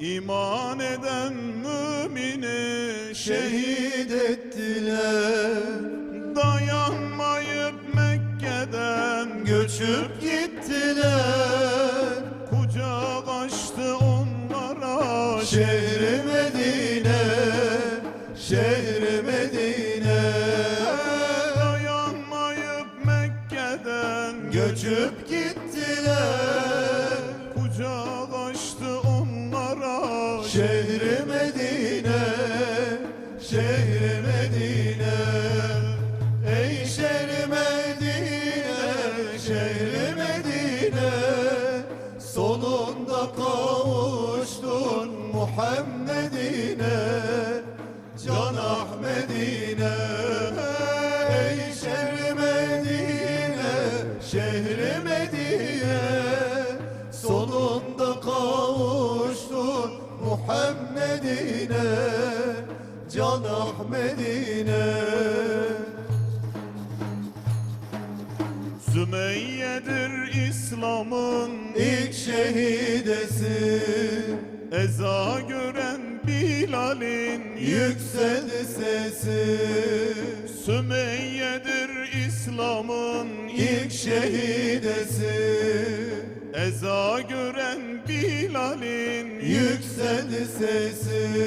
İman eden mümini şehit ettiler. Dayanmayıp Mekke'den Göçüp gittiler. Kucak açtı onlara Şehri Medine Şehri Medine. Dayanmayıp Mekke'den Göçüp gittiler. Kucak Ahmet'ine Ey şehri Medine Şehri Medine. Sonunda kavuştun Muhammed'ine Can Ahmet'ine Sümeyye'dir İslam'ın İlk şehidesi Eza gören Bilal'in Yükseldi sesi. Sümeyye'dir İslam'ın İlk şehidesi. Eza gören Bilal'in Yükseldi sesi.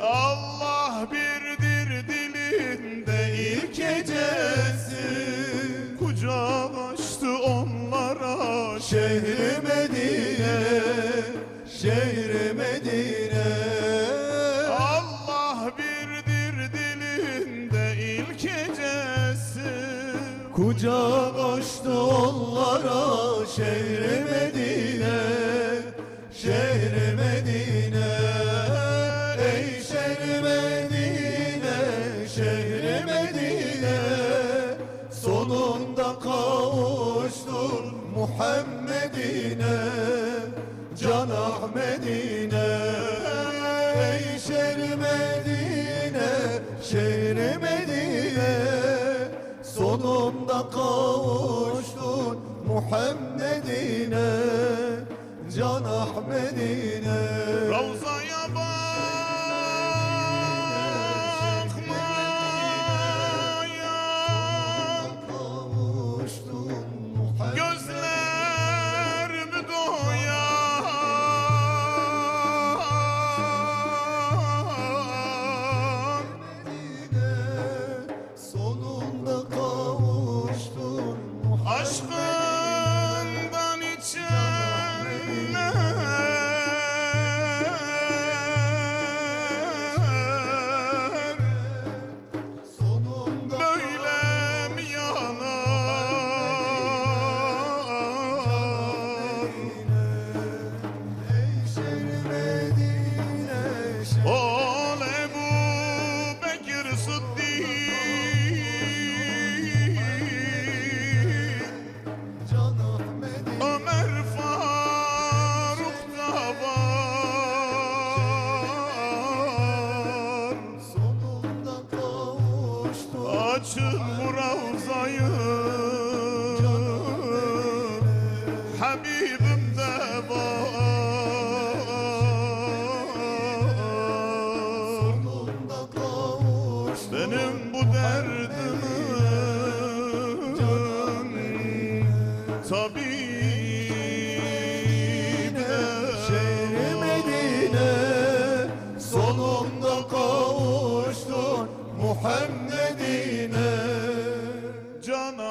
Allah birdir dilinde ilk gecesi. Kucak açtı onlara Şehri Medine Şehri Kucak açtı onlara şehri Medine Şehri Medine. Ey şehri Medine Şehri Medine. Sonunda kavuştun Muhammed'ine Can Ahmet'ine Ey şehri Medine Şehri Medine Muhammed'ine Can Ahmet'ine Ravzaya Açın bu ravzayı Habibim de var. Benim bu derdimin tabibi